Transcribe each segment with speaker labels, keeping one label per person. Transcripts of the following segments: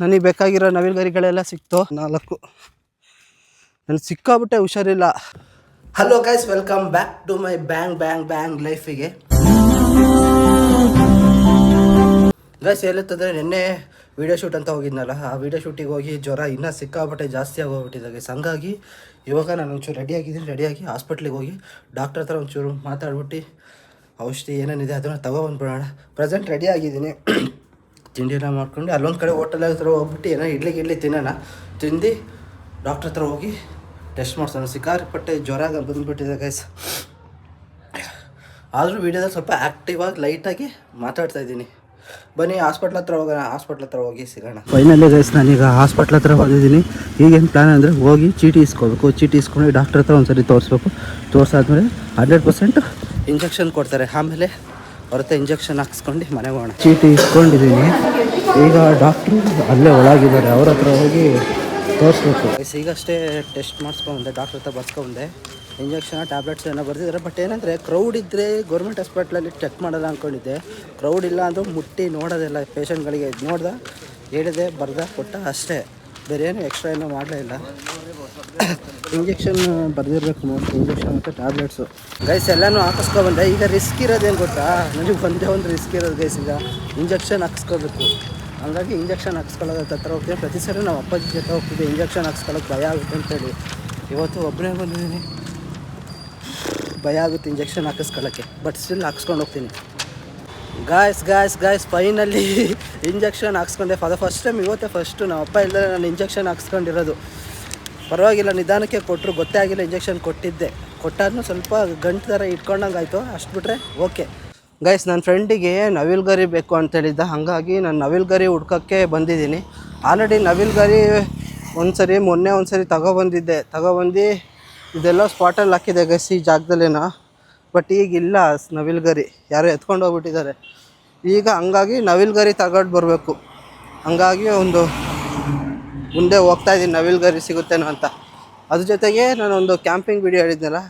Speaker 1: ನನಗೆ ಬೇಕಾಗಿರೋ ನವಿಲ್ಗರಿಗಳೆಲ್ಲ ಸಿಕ್ತು. ನಾಲ್ಕು. ನನಗೆ ಸಿಕ್ಕಾಬಿಟ್ಟೆ ಹುಷಾರಿಲ್ಲ. Hello guys welcome back to my bang bang bang ಲೈಫಿಗೆ guys ಹೇಳುತ್ತಂದ್ರೆ ನಿನ್ನೆ ವಿಡಿಯೋ ಶೂಟ್ ಅಂತ ಹೋಗಿದ್ನಲ್ಲ, ಆ ವಿಡಿಯೋ ಶೂಟಿಗೆ ಹೋಗಿ ಜ್ವರ ಇನ್ನೂ ಸಿಕ್ಕಾಪಟ್ಟೆ ಜಾಸ್ತಿ ಆಗೋಗ್ಬಿಟ್ಟಿದೆ ಗೈಸ್ ಹಂಗಾಗಿ ಇವಾಗ ನಾನು ಒಂಚೂರು ರೆಡಿಯಾಗಿದ್ದೀನಿ ರೆಡಿಯಾಗಿ ಹಾಸ್ಪಿಟ್ಲಿಗೆ ಹೋಗಿ ಡಾಕ್ಟರ್ ಹತ್ರ ಒಂಚೂರು ಮಾತಾಡ್ಬಿಟ್ಟು ಔಷಧಿ ಏನೇನಿದೆ ಅದನ್ನು ತಗೊಬಂದ್ಬಿಡೋಣ ಪ್ರೆಸೆಂಟ್ ರೆಡಿ ಆಗಿದ್ದೀನಿ ತಿಂಡಿ ಎಲ್ಲ ಮಾಡ್ಕೊಂಡು ಅಲ್ಲೊಂದು ಕಡೆ ಹೋಟೆಲ್ ಹತ್ರ ಹೋಗ್ಬಿಟ್ಟು ಏನೋ ಇಡ್ಲಿ ಗಿಡ್ಲಿ ತಿನ್ನೋಣ. ತಿಂದು ಡಾಕ್ಟ್ರ್ ಹತ್ರ ಹೋಗಿ ಟೆಸ್ಟ್ ಮಾಡ್ಸೋಣ. ಸಿಕ್ಕಾಪಟ್ಟೆ ಜ್ವರ ಬಂದುಬಿಟ್ಟಿದೆ ಗೈಸ್ ಆದರೂ ವೀಡಿಯೋದಲ್ಲಿ ಸ್ವಲ್ಪ ಆ್ಯಕ್ಟಿವ್ ಆಗಿ ಲೈಟಾಗಿ ಮಾತಾಡ್ತಾ ಇದ್ದೀನಿ. ಬನ್ನಿ ಹಾಸ್ಪಿಟ್ಲ್ ಹತ್ರ ಹೋಗೋಣ. ಹಾಸ್ಪಿಟ್ಲ್ ಹತ್ರ ಹೋಗಿ ಸಿಗೋಣ. ಫೈನಲಿ ಗೈಸ್ ನಾನೀಗ ಹಾಸ್ಪಿಟ್ಲ್ ಹತ್ರ ಬಂದಿದ್ದೀನಿ. ಈಗೇನು ಪ್ಲ್ಯಾನ್ ಅಂದರೆ ಹೋಗಿ ಚೀಟಿ ಇಸ್ಕೋಬೇಕು. ಚೀಟಿ ಇಸ್ಕೊಂಡು ಡಾಕ್ಟ್ರ್ ಹತ್ರ ಒಂದ್ಸರಿ ತೋರಿಸ್ಬೇಕು. ತೋರಿಸಾದ್ಮೇಲೆ ಹಂಡ್ರೆಡ್ ಪರ್ಸೆಂಟ್ ಇಂಜೆಕ್ಷನ್ ಕೊಡ್ತಾರೆ. ಆಮೇಲೆ ಹೊರತೆ ಇಂಜೆಕ್ಷನ್ ಹಾಕ್ಸ್ಕೊಂಡು ಮನೆಗೆ ಹೋಗೋಣ. ಚೀಟಿ ಇಸ್ಕೊಂಡಿದ್ದೀನಿ. ಈಗ ಡಾಕ್ಟ್ರು ಅಲ್ಲೇ ಒಳಗಿದ್ದಾರೆ. ಅವ್ರ ಹತ್ರ ಹೋಗಿ ತೋರಿಸ್ಬೇಕು. ಈಗಷ್ಟೇ ಟೆಸ್ಟ್ ಮಾಡಿಸ್ಕೊಂಡೆ ಡಾಕ್ಟ್ರ್ ಹತ್ರ ಬರ್ಸ್ಕೊಂಡೆ ಇಂಜೆಕ್ಷನ್ ಟ್ಯಾಬ್ಲೆಟ್ಸ್ ಏನೋ ಬರೆದಿದ್ದಾರೆ. ಬಟ್ ಏನಂದರೆ ಕ್ರೌಡ್ ಇದ್ದರೆ ಗೌರ್ಮೆಂಟ್ ಹಾಸ್ಪಿಟ್ಲಲ್ಲಿ ಚೆಕ್ ಮಾಡಲ್ಲ ಅಂದ್ಕೊಂಡಿದ್ದೆ ಕ್ರೌಡ್ ಇಲ್ಲ ಅಂದರೂ ಮುಟ್ಟಿ ನೋಡೋದಿಲ್ಲ. ಪೇಷಂಟ್ಗಳಿಗೆ ನೋಡ್ದೆ ಹೇಳಿದೆ ಬರ್ದ ಕೊಟ್ಟ ಅಷ್ಟೇ. ಬೇರೆ ಏನು ಎಕ್ಸ್ಟ್ರಾ ಏನೂ ಮಾಡಲೇ ಇಲ್ಲ. ಇಂಜೆಕ್ಷನ್ ಬರೆದಿರ್ಬೇಕು ನೋಡಿ ಇಂಜೆಕ್ಷನ್ ಮತ್ತು ಟ್ಯಾಬ್ಲೆಟ್ಸು ಗೈಸ್ ಎಲ್ಲನೂ ಹಾಕಿಸ್ಕೊಬಂದೆ. ಈಗ ರಿಸ್ಕ್ ಇರೋದೇನು ಗೊತ್ತಾ? ನನಗೆ ಒಂದೇ ಒಂದು ರಿಸ್ಕ್ ಇರೋದು ಗೈಸ್ ಈಗ ಇಂಜೆಕ್ಷನ್ ಹಾಕಿಸ್ಕೋಬೇಕು. ಹಂಗಾಗಿ ಇಂಜೆಕ್ಷನ್ ಹಾಕ್ಸ್ಕೊಳ್ಳೋದು ಹತ್ರ ಹೋಗ್ತೀನಿ. ಪ್ರತಿ ಸರಿ ನಾವು ಅಪ್ಪಾಜಿ ಜೊತೆ ಹೋಗ್ತಿದ್ದೆ ಇಂಜೆಕ್ಷನ್ ಹಾಕ್ಸ್ಕೊಳ್ಳೋಕೆ ಭಯ ಆಗುತ್ತೆ ಅಂತೇಳಿ. ಇವತ್ತು ಒಬ್ಬನೇ ಬಂದಿದ್ದೀನಿ. ಭಯ ಆಗುತ್ತೆ ಇಂಜೆಕ್ಷನ್ ಹಾಕಿಸ್ಕೊಳ್ಳೋಕ್ಕೆ. ಬಟ್ ಸ್ಟಿಲ್ ಹಾಕ್ಸ್ಕೊಂಡು ಹೋಗ್ತೀನಿ. Guys guys guys finally injection ಹಾಕ್ಸ್ಕೊಂಡೆ. ಫಾದ ಫಸ್ಟ್ ಟೈಮ್ ಇವತ್ತೇ ಫಸ್ಟು ನಮ್ಮ ಅಪ್ಪ ಇಲ್ಲದೆ ನಾನು ಇಂಜೆಕ್ಷನ್ ಹಾಕ್ಸ್ಕೊಂಡಿರೋದು. ಪರವಾಗಿಲ್ಲ, ನಿಧಾನಕ್ಕೆ ಕೊಟ್ಟರು ಗೊತ್ತೇ ಆಗಿಲ್ಲ ಇಂಜೆಕ್ಷನ್ ಕೊಟ್ಟಿದ್ದೆ. ಕೊಟ್ಟಾದ್ಮೇಲೆ ಸ್ವಲ್ಪ ಗಂಟು ಥರ ಇಟ್ಕೊಂಡಂಗೆ ಆಯಿತು ಅಷ್ಟು ಬಿಟ್ಟರೆ ಓಕೆ ಗೈಸ್ ನನ್ನ ಫ್ರೆಂಡಿಗೆ ನವಿಲ್ಗರಿ ಬೇಕು ಅಂತೇಳಿದ್ದ ಹಾಗಾಗಿ ನಾನು ನವಿಲ್ಗರಿ ಹುಡ್ಕೋಕ್ಕೆ ಬಂದಿದ್ದೀನಿ. ಆಲ್ರೆಡಿ ನವಿಲ್ಗರಿ ಒಂದು ಸರಿ ಮೊನ್ನೆ ಒಂದು ಸರಿ ತಗೊಬಂದಿದ್ದೆ ತಗೊಬಂದು ಇದೆಲ್ಲ ಸ್ಪಾಟಲ್ಲಿ ಹಾಕಿದೆ ಗೈಸ್ ಈ ಜಾಗದಲ್ಲೇನೋ. ಬಟ್ ಈಗ ಇಲ್ಲ ನವಿಲ್ಗರಿ ಯಾರೋ ಎತ್ಕೊಂಡು ಹೋಗ್ಬಿಟ್ಟಿದ್ದಾರೆ. ಈಗ ಹಂಗಾಗಿ ನವಿಲ್ಗರಿ ತಗೊಂಡು ಬರಬೇಕು. ಹಂಗಾಗಿ ಒಂದು ಮುಂದೆ ಹೋಗ್ತಾ ಇದ್ದೀನಿ ನವಿಲ್ಗರಿ ಸಿಗುತ್ತೇನೋ ಅಂತ. ಅದ್ರ ಜೊತೆಗೆ ನಾನೊಂದು ಕ್ಯಾಂಪಿಂಗ್ ವಿಡಿಯೋ ಹೇಳಿದ್ನಲ್ಲ,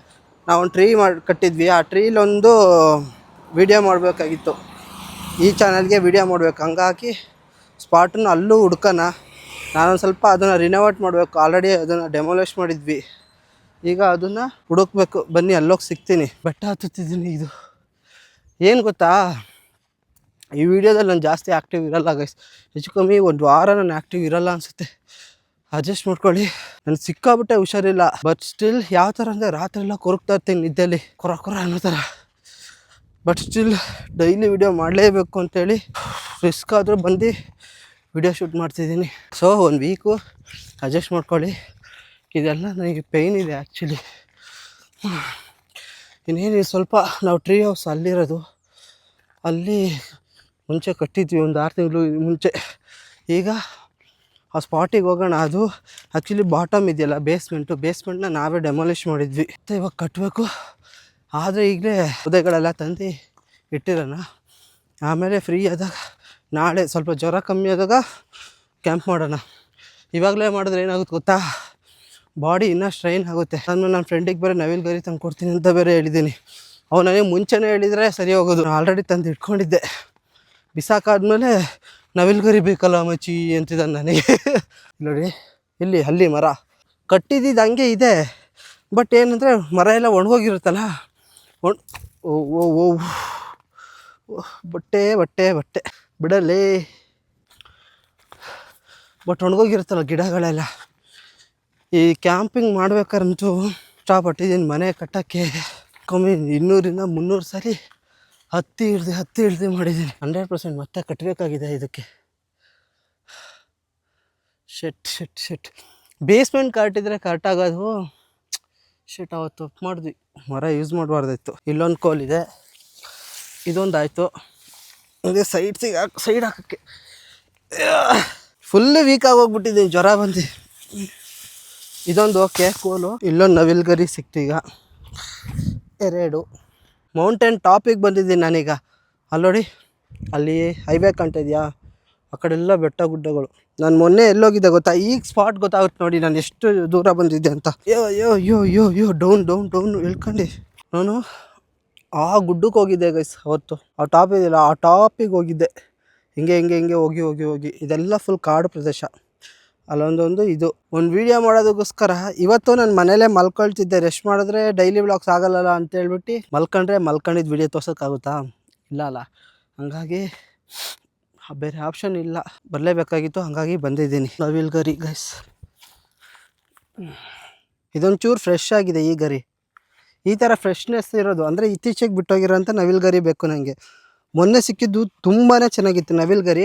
Speaker 1: ನಾವು ಒಂದು ಟ್ರೀ ಮಾಡಿ, ಕಟ್ಟಿದ್ವಿ. ಆ ಟ್ರೀಲೊಂದು ವಿಡಿಯೋ ಮಾಡಬೇಕಾಗಿತ್ತು. ಈ ಚಾನಲ್ಗೆ ವಿಡಿಯೋ ಮಾಡಬೇಕು. ಹಂಗಾಗಿ ಸ್ಪಾಟನ್ನು ಅಲ್ಲೂ ಹುಡ್ಕೋಣ. ನಾನೊಂದು ಸ್ವಲ್ಪ ಅದನ್ನು ರಿನೋವೇಟ್ ಮಾಡಬೇಕು. ಆಲ್ರೆಡಿ ಅದನ್ನು ಡೆಮೊಲಿಷ್ ಮಾಡಿದ್ವಿ. ಈಗ ಅದನ್ನು ಹುಡುಕ್ಬೇಕು. ಬನ್ನಿ, ಅಲ್ಲೋಗಿ ಸಿಗ್ತೀನಿ. ಬೆಟ್ಟ ಹತ್ತುತ್ತಿದ್ದೀನಿ ಇದು. ಏನು ಗೊತ್ತಾ? ಈ ವಿಡಿಯೋದಲ್ಲಿ ನಾನು ಜಾಸ್ತಿ ಆ್ಯಕ್ಟಿವ್ ಇರಲ್ಲ ಗೈಸ್ ಹೆಚ್ಚು ಕಮ್ಮಿ ಒಂದು ವಾರ ನಾನು ಆ್ಯಕ್ಟಿವ್ ಇರಲ್ಲ ಅನಿಸುತ್ತೆ. ಅಡ್ಜಸ್ಟ್ ಮಾಡ್ಕೊಳ್ಳಿ. ನಾನು ಸಿಕ್ಕಾಬಿಟ್ಟೆ ಹುಷಾರಿಲ್ಲ. ಬಟ್ ಸ್ಟಿಲ್ ಯಾವ ಥರ ಅಂದರೆ ರಾತ್ರಿ ಎಲ್ಲ ಕೊರಗ್ತಾ ಇರ್ತೀನಿ ನಿದ್ದೆಯಲ್ಲಿ ಕೊರ ಕೊರ ಅನ್ನೋ ಥರ ಬಟ್ ಸ್ಟಿಲ್ ಡೈಲಿ ವಿಡಿಯೋ ಮಾಡಲೇಬೇಕು ಅಂತೇಳಿ ರಿಸ್ಕ್ ಆದರೂ ಬಂದು ವಿಡಿಯೋ ಶೂಟ್ ಮಾಡ್ತಿದ್ದೀನಿ. ಸೊ ಒಂದು ವೀಕು ಅಡ್ಜಸ್ಟ್ ಮಾಡ್ಕೊಳ್ಳಿ. ಇದೆಲ್ಲ ನನಗೆ ಪೇಯ್ನ್ ಇದೆ ಆ್ಯಕ್ಚುಲಿ ಇನ್ನೇನು, ಸ್ವಲ್ಪ ನಾವು ಟ್ರೀ ಹೌಸ್ ಅಲ್ಲಿರೋದು. ಅಲ್ಲಿ ಮುಂಚೆ ಕಟ್ಟಿದ್ವಿ, ಒಂದು ಆರು ತಿಂಗಳು ಮುಂಚೆ. ಈಗ ಆ ಸ್ಪಾಟಿಗೆ ಹೋಗೋಣ. ಅದು ಆ್ಯಕ್ಚುಲಿ ಬಾಟಮ್ ಇದೆಯಲ್ಲ ಬೇಸ್ಮೆಂಟು ಬೇಸ್ಮೆಂಟ್ನ ನಾವೇ ಡೆಮಾಲಿಷ್ ಮಾಡಿದ್ವಿ. ಮತ್ತು ಇವಾಗ ಕಟ್ಟಬೇಕು ಆದರೆ ಈಗಲೇ ಉದಯಗಳೆಲ್ಲ ತಂದು ಇಟ್ಟಿರೋಣ. ಆಮೇಲೆ ಫ್ರೀ ಆದಾಗ ನಾಳೆ ಸ್ವಲ್ಪ ಜ್ವರ ಕಮ್ಮಿ ಆದಾಗ ಕ್ಯಾಂಪ್ ಮಾಡೋಣ. ಇವಾಗಲೇ ಮಾಡಿದ್ರೆ ಏನಾಗುತ್ತೆ ಗೊತ್ತಾ? ಬಾಡಿ ಇನ್ನೂ ಸ್ಟ್ರೈನ್ ಆಗುತ್ತೆ. ನಾನು ನನ್ನ ಫ್ರೆಂಡಿಗೆ ಬೇರೆ ನವಿಲ್ ಗರಿ ತಂದು ಕೊಡ್ತೀನಿ ಅಂತ ಬೇರೆ ಹೇಳಿದ್ದೀನಿ. ಅವ್ನು ನನಗೆ ಮುಂಚೆನೇ ಹೇಳಿದರೆ ಸರಿ ಹೋಗೋದು. ಆಲ್ರೆಡಿ ತಂದು ಇಟ್ಕೊಂಡಿದ್ದೆ. ಬಿಸಾಕಾದ್ಮೇಲೆ ನವಿಲ್ಗರಿ ಬೇಕಲ್ಲ ಮಚ್ಚಿ ಅಂತಿದ್ದಾನೆ ನನಗೆ. ನೋಡಿ ಇಲ್ಲಿ ಅಲ್ಲಿ ಮರ. ಕಟ್ಟಿದ್ದು ಹಂಗೆ ಇದೆ. ಬಟ್ ಏನಂದರೆ ಮರ ಎಲ್ಲ ಒಣಗೋಗಿರುತ್ತಲ್ಲ. ಒಣ ಓ ಓ ಓ, ಬಟ್ಟೆ ಬಟ್ಟೆ ಬಟ್ಟೆ. ಬಿಡಲಿ. ಬಟ್ ಒಣಗೋಗಿರುತ್ತಲ್ಲ ಗಿಡಗಳೆಲ್ಲ. ಈ ಕ್ಯಾಂಪಿಂಗ್ ಮಾಡ್ಬೇಕಾರಂತೂ ಇಷ್ಟಪಟ್ಟಿದ್ದೀನಿ. ಮನೆ ಕಟ್ಟೋಕ್ಕೆ ಕಮ್ಮಿ ಇನ್ನೂರಿಂದ ಮುನ್ನೂರು ಸಾರಿ ಹತ್ತಿ ಹಿಡ್ದು ಹತ್ತಿ ಹಿಡ್ದು ಮಾಡಿದ್ದೀನಿ. ಹಂಡ್ರೆಡ್ ಪರ್ಸೆಂಟ್ ಮತ್ತೆ ಕಟ್ಟಬೇಕಾಗಿದೆ ಇದಕ್ಕೆ. ಶೆಟ್ ಶೆಟ್ ಶೆಟ್ ಬೇಸ್ಮೆಂಟ್ ಕಟ್ಟಿದ್ರೆ ಕರೆಕ್ಟಾಗೋದು ಶೆಟ್ ಅವತ್ತು ತಪ್ಪು ಮಾಡಿದ್ವಿ. ಮರ ಯೂಸ್ ಮಾಡಬಾರ್ದಾಯ್ತು ಇಲ್ಲೊಂದು ಕೋಲ್ ಇದೆ. ಇದೊಂದು ಆಯಿತು ಅದೇ ಸೈಡ್ಸಿಗೆ ಹಾಕಿ ಸೈಡ್ ಹಾಕೋಕ್ಕೆ. ಫುಲ್ ವೀಕ್ ಆಗೋಗ್ಬಿಟ್ಟಿದ್ದೀನಿ ಜ್ವರ ಬಂದು ಇದೊಂದು ಓಕೆ ಕೋಲು ಇಲ್ಲೊಂದು ನವಿಲ್ಗರಿ ಸಿಕ್ತು ಈಗ. ಎರಡು. ಮೌಂಟೇನ್ ಟಾಪಿಗೆ ಬಂದಿದ್ದೀನಿ ನಾನೀಗ. ಅಲ್ಲೋಡಿ ಅಲ್ಲಿ ಹೈವೇ ಕಾಣ್ತಿದ್ಯಾ ಆ ಕಡೆ ಎಲ್ಲ ಬೆಟ್ಟ ಗುಡ್ಡಗಳು. ನಾನು ಮೊನ್ನೆ ಎಲ್ಲೋಗಿದ್ದೆ ಗೊತ್ತಾ? ಈಗ ಸ್ಪಾಟ್ ಗೊತ್ತಾಗುತ್ತೆ ನೋಡಿ ನಾನು ಎಷ್ಟು ದೂರ ಬಂದಿದ್ದೆ ಅಂತ. Yo yo yo yo yo down down down, ಇಳ್ಕೊಂಡು. ನಾನು ಆ ಗುಡ್ಡಕ್ಕೆ ಹೋಗಿದ್ದೆ ಗೈಸ್ ಅವತ್ತು. ಆ ಟಾಪ್ ಇದೆಯಲ್ಲ ಆ ಟಾಪಿಗೆ ಹೋಗಿದ್ದೆ. ಹಿಂಗೆ ಹಿಂಗೆ ಹಿಂಗೆ ಹೋಗಿ ಹೋಗಿ ಹೋಗಿ. ಇದೆಲ್ಲ ಫುಲ್ ಕಾಡು ಪ್ರದೇಶ. ಅಲ್ಲೊಂದೊಂದು ಇದು. ಒಂದು ವಿಡಿಯೋ ಮಾಡೋದಕ್ಕೋಸ್ಕರ ಇವತ್ತು ನಾನು ಮನೇಲೇ ಮಲ್ಕೊಳ್ತಿದ್ದೆ. ರೆಸ್ಟ್ ಮಾಡಿದ್ರೆ ಡೈಲಿ ವ್ಲಾಗ್ಸ್ ಆಗಲ್ಲಲ್ಲ ಅಂತ ಹೇಳ್ಬಿಟ್ಟು ಮಲ್ಕೊಂಡ್ರೆ ಮಲ್ಕೊಂಡಿದ್ದು ವಿಡಿಯೋ ತೋರ್ಸೋಕ್ಕಾಗುತ್ತಾ? ಇಲ್ಲ ಅಲ್ಲ. ಹಂಗಾಗಿ ಬೇರೆ ಆಪ್ಷನ್ ಇಲ್ಲ. ಬರಲೇಬೇಕಾಗಿತ್ತು, ಹಂಗಾಗಿ ಬಂದಿದ್ದೀನಿ. ನವಿಲ್ ಗರಿ ಗೈಸ್ ಇದೊಂಚೂರು ಫ್ರೆಶ್ ಆಗಿದೆ ಈ ಗರಿ. ಈ ಥರ ಫ್ರೆಶ್ನೆಸ್ ಇರೋದು. ಅಂದರೆ ಇತ್ತೀಚೆಗೆ ಬಿಟ್ಟೋಗಿರೋಂಥ ನವಿಲ್ ಗರಿ ಬೇಕು ನನಗೆ ಮೊನ್ನೆ ಸಿಕ್ಕಿದ್ದು ತುಂಬಾ ಚೆನ್ನಾಗಿತ್ತು ನವಿಲ್ ಗರಿ.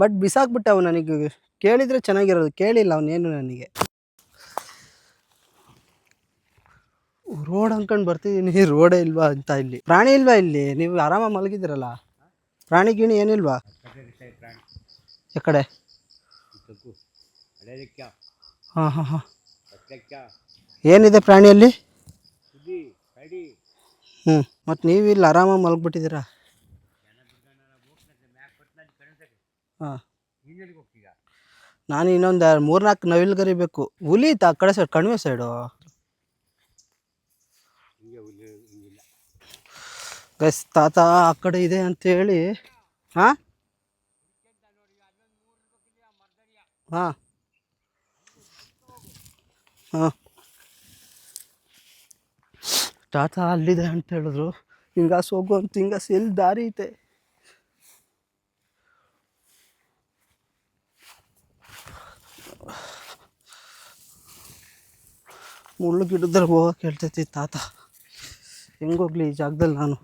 Speaker 1: ಬಟ್ ಬಿಸಾಕ್ಬಿಟ್ಟವು ನನಗೆ. ಕೇಳಿದರೆ ಚೆನ್ನಾಗಿರೋದು, ಕೇಳಿಲ್ಲ ಅವನೇನು ನನಗೆ. ರೋಡ್ ಅನ್ಕೊಂಡು ಬರ್ತಿದ್ದೀನಿ ರೋಡೇ ಇಲ್ವಾ ಅಂತ ಇಲ್ಲಿ. ಪ್ರಾಣಿ ಇಲ್ವಾ ಇಲ್ಲಿ? ನೀವು ಆರಾಮಾಗಿ ಮಲಗಿದ್ದೀರಲ್ಲ? ಪ್ರಾಣಿ ಗಿಣಿ ಏನಿಲ್ವಾ ಈ ಕಡೆ. ಹಾಂ ಹಾಂ ಹಾಂ. ಏನಿದೆ ಪ್ರಾಣಿಯಲ್ಲಿ? ಹ್ಞೂ ಮತ್ತು ನೀವು ಇಲ್ಲಿ ಆರಾಮಾಗಿ ಮಲಗಿಬಿಟ್ಟಿದ್ದೀರಾ? ಹಾಂ. ನಾನು ಇನ್ನೊಂದು ಮೂರ್ನಾಲ್ಕು ನವಿಲು ಗರಿ ಬೇಕು ಹುಲಿ ಇತ್ತು ಆ ಕಡೆ ಸೈಡ್ ಕಣಿವೆ ಸೈಡು ಗೈಸ್ ತಾತ ಆ ಕಡೆ ಇದೆ ಅಂತೇಳಿ ಹಾಂ? ಹಾಂ. ಹಾಂ. ತಾತ ಅಲ್ಲಿದೆ ಅಂತ ಹೇಳಿದ್ರು. ಹಿಂಗಾಸ್ ಹೋಗು ಅಂತ ಹಿಂಗಾಸ್ ಎಲ್ಲಿ ದಾರಿ ಐತೆ. ಮುಳ್ಳು ಗಿಡದಲ್ಲಿ ಹೋಗಕ್ಕೆ ಹೇಳ್ತೈತಿ ತಾತ. ಹೆಂಗೋಗ್ಲಿ ಈ ಜಾಗದಲ್ಲಿ ನಾನು.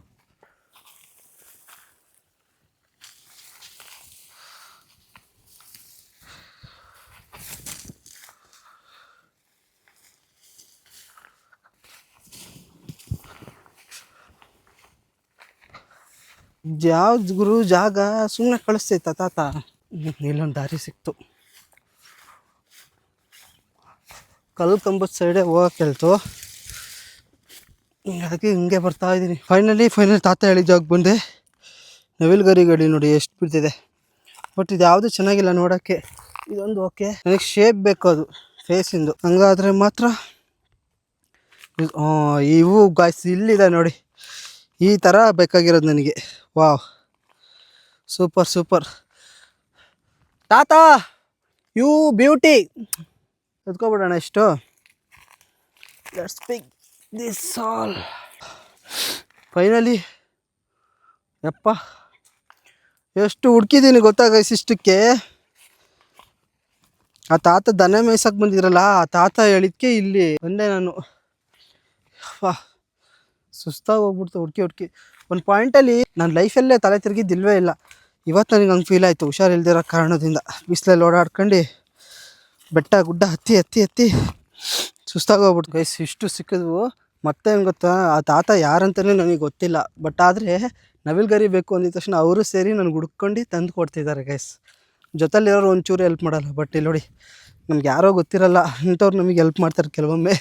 Speaker 1: ಯಾವ್ದು ಗುರು ಜಾಗ ಸುಮ್ಮನೆ ಕಳಿಸ್ತೈತ ತಾತ? ಹ್ಮ್, ಇಲ್ಲೊಂದು ದಾರಿ ಸಿಕ್ತು. ಕಲ್ಲು ಕಂಬದ ಸೈಡೇ ಹೋಗಕ್ಕೆ ಹೇಳ್ತು. ಹಾಗಾಗಿ ಹಿಂಗೆ ಬರ್ತಾ ಇದ್ದೀನಿ. ಫೈನಲಿ ಫೈನಲ್ ತಾತ ಹೇಳಿ ಜಾಗ ಬಂದೆ. ನವಿಲ್ ಗರಿ ಗಡಿ ನೋಡಿ ಎಷ್ಟು ಬಿಡ್ತಿದೆ. ಬಟ್ ಇದು ಯಾವುದೂ ಚೆನ್ನಾಗಿಲ್ಲ ನೋಡೋಕ್ಕೆ. ಇದೊಂದು ಓಕೆ ನನಗೆ ಶೇಪ್ ಬೇಕು ಅದು ಫೇಸಿಂದು ಹಂಗಾದರೆ ಮಾತ್ರ ಇವು ಗಾಯ್ಸ್ ಇಲ್ಲಿದೆ ನೋಡಿ. ಈ ಥರ ಬೇಕಾಗಿರೋದು ನನಗೆ. ವಾವ್ ಸೂಪರ್ ಸೂಪರ್ ತಾತ ಯು ಬ್ಯೂಟಿ ಎತ್ಕೊಬಿಡೋಣ ಎಷ್ಟು let's pick this all finally ಯಪ್ಪ. ಎಷ್ಟು ಹುಡ್ಕಿದ್ದೀನಿ ಗೊತ್ತಾಗ ಇಷ್ಟಕ್ಕೆ? ಆ ತಾತ ದನ ಮೇಯ್ಸಕ್ಕೆ ಬಂದಿದ್ರಲ್ಲ, ಆ ತಾತ ಹೇಳಿದ್ಕೆ ಇಲ್ಲಿ ಬಂದೆ ನಾನು. ಸುಸ್ತಾಗಿ ಹೋಗ್ಬಿಡ್ತು ಹುಡ್ಕಿ ಹುಡ್ಕಿ. ಒಂದು ಪಾಯಿಂಟಲ್ಲಿ ನನ್ನ ಲೈಫಲ್ಲೇ ತಲೆ ತಿರುಗಿದ್ದಿಲ್ವೇ ಇಲ್ಲ. ಇವತ್ತು ನನಗೆ ಹಂಗೆ ಫೀಲ್ ಆಯಿತು ಹುಷಾರಿಲ್ದಿರೋ ಕಾರಣದಿಂದ. ಬಿಸಿಲಲ್ಲಿ ಓಡಾಡ್ಕೊಂಡು. ಬೆಟ್ಟ, ಗುಡ್ಡ ಹತ್ತಿ ಹತ್ತಿ ಹತ್ತಿ ಸುಸ್ತಾಗಿ ಹೋಗ್ಬಿಟ್ಟು ಗೈಸ್, ಇಷ್ಟು ಸಿಕ್ಕಿದ್ವು. ಮತ್ತೆ ಏನು ಗೊತ್ತಾ? ಆ ತಾತ ಯಾರಂತಲೇ ನನಗೆ ಗೊತ್ತಿಲ್ಲ. ಬಟ್ ಆದರೆ ನವಿಲ್ಗರಿ ಬೇಕು ಅಂದಿದ ತಕ್ಷಣ ಅವರು ಸೇರಿ ನನಗೆ ಹುಡ್ಕೊಂಡು ತಂದು ಕೊಡ್ತಿದ್ದಾರೆ ಗೈಸ್. ಜೊತೆಲಿರೋರು ಒಂಚೂರು ಹೆಲ್ಪ್ ಮಾಡಲ್ಲ. ಬಟ್ ಇಲ್ಲಿ ನೋಡಿ, ನಮ್ಗೆ ಯಾರೋ ಗೊತ್ತಿರಲ್ಲ. ಅಂಥವ್ರು ನಮಗೆ ಹೆಲ್ಪ್ ಮಾಡ್ತಾರೆ ಕೆಲವೊಮ್ಮೆ.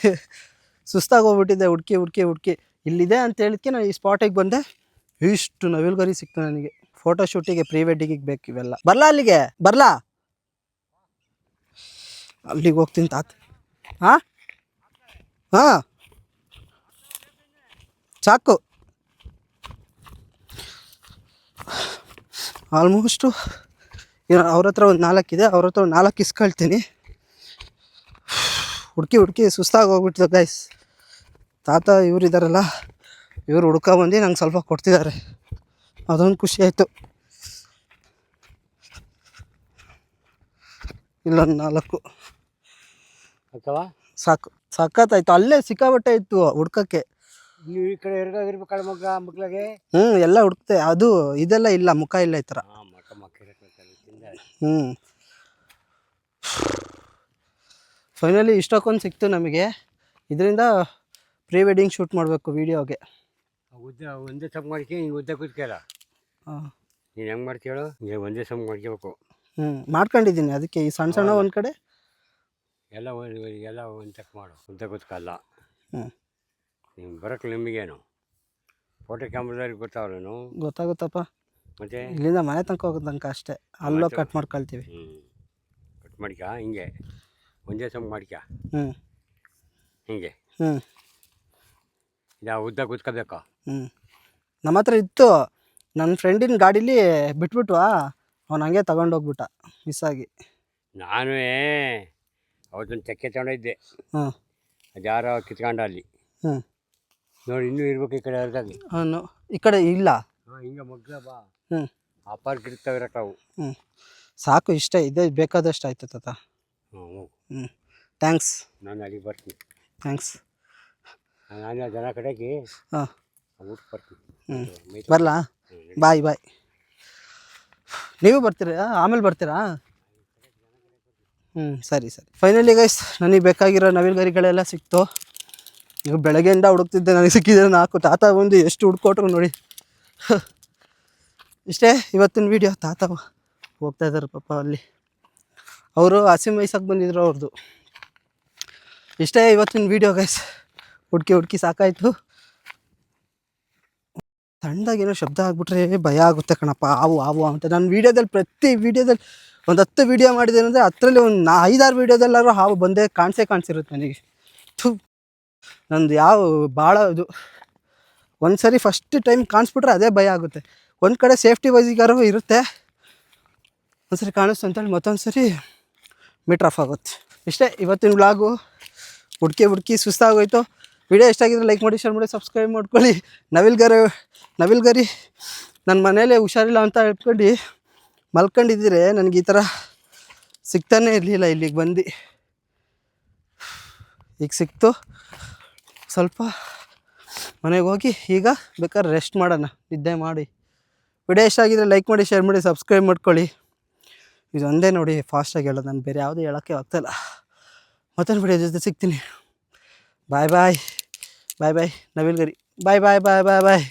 Speaker 1: ಸುಸ್ತಾಗಿ ಹೋಗ್ಬಿಟ್ಟಿದ್ದೆ, ಹುಡ್ಕಿ, ಹುಡುಕಿ, ಹುಡ್ಕಿ. ಇಲ್ಲಿದೆ ಅಂತ ಹೇಳಿದ್ಕೆ ನಾನು ಈ ಸ್ಪಾಟಿಗೆ ಬಂದೆ. ಇಷ್ಟು ನವಿಲ್ಗರಿ ಸಿಕ್ತು ನನಗೆ. ಫೋಟೋ ಶೂಟಿಗೆ ಪ್ರೀ ವೆಡ್ಡಿಂಗಿಗೆ ಬೇಕು ಇವೆಲ್ಲ. ಬರಲಾ ಅಲ್ಲಿಗೆ? ಬರಲಾ? ಅಲ್ಲಿಗೆ ಹೋಗ್ತೀನಿ ತಾತ. ಹಾಂ? ಹಾಂ? ಸಾಕು. ಆಲ್ಮೋಸ್ಟು ಅವ್ರ ಹತ್ರ ಒಂದು ನಾಲ್ಕಿದೆ ಅವ್ರ ಹತ್ರ ಒಂದು ನಾಲ್ಕು ಇಸ್ಕೊಳ್ತೀನಿ ಹುಡುಕಿ ಹುಡುಕಿ ಸುಸ್ತಾಗಿ ಹೋಗ್ಬಿಟ್ಟಿದೆ ಗೈಸ್ ತಾತ, ಇವ್ರು ಇದ್ದಾರಲ್ಲ ಇವ್ರು ಹುಡ್ಕ ಬಂದು ನಂಗೆ ಸ್ವಲ್ಪ ಕೊಡ್ತಿದ್ದಾರೆ ಅದೊಂದು ಖುಷಿ ಆಯಿತು. ಇಲ್ಲೊಂದು ನಾಲ್ಕು. ಸಾಕು. ಸಖತ್ತಾಯ್ತು ಅಲ್ಲೇ ಸಿಕ್ಕಾಬಟ್ಟೆ ಇತ್ತು ಹುಡ್ಕಕ್ಕೆ.
Speaker 2: ನೀವು ಈ ಕಡೆ ಎರಡಾಗಿರ್ಬೇಕಲ್ಲ ಮಗ ಮಕ್ಳಿಗೆ
Speaker 1: ಹ್ಞೂ ಎಲ್ಲ ಹುಡುಕ್ತೆ. ಅದು ಇದೆಲ್ಲ ಇಲ್ಲ ಮುಖ ಇಲ್ಲ ಈ ಥರ. ಹ್ಞೂ ಫೈನಲಿ ಇಷ್ಟಕ್ಕೊಂದು ಸಿಕ್ತು ನಮಗೆ. ಇದರಿಂದ ಪ್ರೀ ವೆಡ್ಡಿಂಗ್ ಶೂಟ್ ಮಾಡಬೇಕು ವಿಡಿಯೋಗೆ.
Speaker 2: ಉದ್ದ ಒಂದೇ ಸಮ್ ಮಾಡ್ಕೆ ಹಿಂಗೆ ಉದ್ದ ಕೂತ್ಕಲ್ಲ
Speaker 1: ಹಾಂ
Speaker 2: ನೀನು ಹೆಂಗೆ ಮಾಡ್ತೀಯೋ ಹಿಂಗೆ ಒಂದೇ ಸಮ್ ಮಾಡ್ಕೋಬೇಕು.
Speaker 1: ಹ್ಞೂ ಮಾಡ್ಕೊಂಡಿದ್ದೀನಿ. ಅದಕ್ಕೆ ಈ ಸಣ್ಣ ಸಣ್ಣ ಒಂದು ಕಡೆ
Speaker 2: ಎಲ್ಲ ಎಲ್ಲ ಒಂದು ತಕ್ಕ ಮಾಡು. ಅಂತ ಕೂತ್ಕಲ್ಲ.
Speaker 1: ಹ್ಞೂ
Speaker 2: ನೀವು ಬರೋಕ್ಕೆ ನಿಮಗೇನು? ಫೋಟೋ ಕ್ಯಾಮ್ರದವ್ರಿಗೆ ಗೊತ್ತಾವ್ರೇನು
Speaker 1: ಗೊತ್ತಾಗುತ್ತಪ್ಪ
Speaker 2: ಮತ್ತೆ?
Speaker 1: ಇಲ್ಲಿಂದ ಮನೆ ತನಕ ಹೋಗೋ ತನಕ ಅಷ್ಟೇ. ಅಲ್ಲೋ ಕಟ್ ಮಾಡ್ಕೊಳ್ತೀವಿ.
Speaker 2: ಹ್ಞೂ ಕಟ್ ಮಾಡಿಕ ಹಿಂಗೆ? ಒಂದೇ ಸಮ ಮಾಡಿಕ
Speaker 1: ಹ್ಞೂ
Speaker 2: ಹಿಂಗೆ?
Speaker 1: ಹ್ಞೂ
Speaker 2: ಇದು ಉದ್ದ ಕೂತ್ಕೋಬೇಕಾ
Speaker 1: ಹ್ಞೂ ನಮ್ಮ ಹತ್ರ ಇತ್ತು. ನನ್ನ ಫ್ರೆಂಡಿನ ಗಾಡೀಲಿ ಬಿಟ್ಬಿಟ್ವಾ? ಅವ್ನು ಹಂಗೆ ತಗೊಂಡೋಗ್ಬಿಟ್ಟ ಮಿಸ್ ಆಗಿ.
Speaker 2: ನಾನು ಅವತ್ತೊಂದು ಚಕ್ಕೆ ತಗೊಂಡಿದ್ದೆ.
Speaker 1: ಹಾಂ.
Speaker 2: ಅದು ಯಾರೋ ಕಿತ್ಕೊಂಡ ಅಲ್ಲಿ.
Speaker 1: ಹ್ಞೂ
Speaker 2: ನೋಡಿ ಇನ್ನೂ ಇರ್ಬೇಕು ಈ ಕಡೆ ಅರ್ಧಾಗಿ
Speaker 1: ಹಾಂ ಈ ಕಡೆ ಇಲ್ಲ.
Speaker 2: ಹಾಂ ಹಿಂಗೆ ಮಗ್ಗ ಬಾ.
Speaker 1: ಹ್ಞೂ
Speaker 2: ಆ ಪಾರ್ಕ್ ಇರ್ತಾವೆ ಇರಕ್ಕವು
Speaker 1: ಹ್ಞೂ ಸಾಕು ಇಷ್ಟ ಇದೆ ಬೇಕಾದಷ್ಟು ಆಯ್ತು ತಾತ.
Speaker 2: ಹ್ಞೂ
Speaker 1: ಹ್ಞೂ ಥ್ಯಾಂಕ್ಸ್.
Speaker 2: ನಾನು ಅಲ್ಲಿಗೆ ಬರ್ತೀನಿ.
Speaker 1: ಥ್ಯಾಂಕ್ಸ್.
Speaker 2: ನಾನು ಜನ ಕಡೆಗೆ
Speaker 1: ಹಾಂ.
Speaker 2: ಊಟ ಬರ್ತೀನಿ.
Speaker 1: ಹ್ಞೂ ಬರಲಾ. ಬಾಯ್ ಬಾಯ್. ನೀವು ಬರ್ತೀರಾ? ಆಮೇಲೆ ಬರ್ತೀರಾ? ಹ್ಞೂ ಸರಿ ಸರಿ. ಫೈನಲಿ ಗೈಸ್ ನನಗೆ ಬೇಕಾಗಿರೋ ನವಿಲುಗರಿಗಳೆಲ್ಲ ಸಿಕ್ತು. ಇವಾಗ ಬೆಳಗ್ಗೆಯಿಂದ ಹುಡುಕ್ತಿದ್ದೆ, ನನಗೆ ಸಿಕ್ಕಿದ್ರೆ ನಾಲ್ಕು. ತಾತ ಬಂದು ಎಷ್ಟು ಹುಡ್ಕೊಟ್ರು ನೋಡಿ. ಇಷ್ಟೇ, ಇವತ್ತಿನ ವಿಡಿಯೋ ತಾತ ಹೋಗ್ತಾ ಇದ್ದಾರೆ ಪಾಪ ಅಲ್ಲಿ. ಅವರು ಹಸಿ ಮೈಸಕ್ಕೆ ಬಂದಿದ್ರು ಅವ್ರದ್ದು ಇಷ್ಟೇ ಇವತ್ತಿನ ವಿಡಿಯೋ ಗೈಸ್ ಹುಡುಕಿ ಹುಡುಕಿ ಸಾಕಾಯಿತು. ಸಣ್ಣದಾಗೇನೋ ಶಬ್ದ ಆಗ್ಬಿಟ್ರೆ ಭಯ ಆಗುತ್ತೆ ಕಣಪ್ಪ. ಆವು ಆವು ಅಂತ. ನನ್ನ ವೀಡಿಯೋದಲ್ಲಿ ಪ್ರತಿ ವೀಡಿಯೋದಲ್ಲಿ ಒಂದು ಹತ್ತು ವೀಡಿಯೋ ಮಾಡಿದ್ದೇನೆ ಅಂದರೆ ಹತ್ತರಲ್ಲಿ ಒಂದು ನಾ ಐದಾರು ವೀಡಿಯೋದಲ್ಲಾದ್ರೂ ಹಾವು ಬಂದೇ ಕಾಣಿಸೇ ಕಾಣಿಸಿರುತ್ತೆ ನನಗೆ. ಥು. ನಂದು ಯಾವ ಭಾಳ ಇದು. ಒಂದು ಸರಿ ಫಸ್ಟ್ ಟೈಮ್ ಕಾಣಿಸ್ಬಿಟ್ರೆ ಅದೇ ಭಯ ಆಗುತ್ತೆ. ಒಂದು ಕಡೆ ಸೇಫ್ಟಿ ವೈಸಿಗಾರು ಇರುತ್ತೆ. ಒಂದು ಸರಿ ಕಾಣಿಸ್ತು ಅಂತೇಳಿ ಮತ್ತೊಂದು ಸರಿ ಮೀಟ್ರ್ ಆಫ್ ಆಗುತ್ತೆ. ಇಷ್ಟೇ, ಇವತ್ತಿನ ಬ್ಲಾಗು ಹುಡುಕಿ ಹುಡುಕಿ ಸುಸ್ತಾಗೋಯ್ತು. ವಿಡಿಯೋ ಎಷ್ಟಾಗಿದ್ರೆ ಲೈಕ್ ಮಾಡಿ ಶೇರ್ ಮಾಡಿ ಸಬ್ಸ್ಕ್ರೈಬ್ ಮಾಡ್ಕೊಳ್ಳಿ. ನವಿಲ್ಗರಿ ನವಿಲ್ಗರಿ ನನ್ನ ಮನೇಲೆ ಹುಷಾರಿಲ್ಲ ಅಂತ ಹೇಳ್ಕೊಂಡು ಮಲ್ಕೊಂಡಿದ್ದರೆ ನನಗೆ ಈ ಥರ ಸಿಗ್ತಾನೆ ಇರಲಿಲ್ಲ ಇಲ್ಲಿಗೆ ಬಂದು. ಈಗ ಸಿಕ್ತು. ಸ್ವಲ್ಪ ಮನೆಗೆ ಹೋಗಿ ಈಗ ಬೇಕಾದ್ರೆ ರೆಸ್ಟ್ ಮಾಡೋಣ. ನಿದ್ದೆ ಮಾಡಿ. ವಿಡಿಯೋ ಇಷ್ಟ ಆಗಿದ್ರೆ ಲೈಕ್ ಮಾಡಿ ಶೇರ್ ಮಾಡಿ ಸಬ್ಸ್ಕ್ರೈಬ್ ಮಾಡ್ಕೊಳ್ಳಿ. ಇದೊಂದೇ ನೋಡಿ ಫಾಸ್ಟಾಗಿ ಹೇಳೋದು. ನಾನು ಬೇರೆ ಯಾವುದೂ ಹೇಳೋಕ್ಕೆ ಆಗ್ತಾಯಿಲ್ಲ ಮತ್ತೊಂದು ವಿಡಿಯೋ ಜೊತೆ ಸಿಗ್ತೀನಿ. ಬಾಯ್ ಬಾಯ್ ಬಾಯ್ ಬಾಯ್ ನವಿಲ್ಗರಿ. ಬಾಯ್ ಬಾಯ್ ಬಾಯ್ ಬಾಯ್ ಬಾಯ್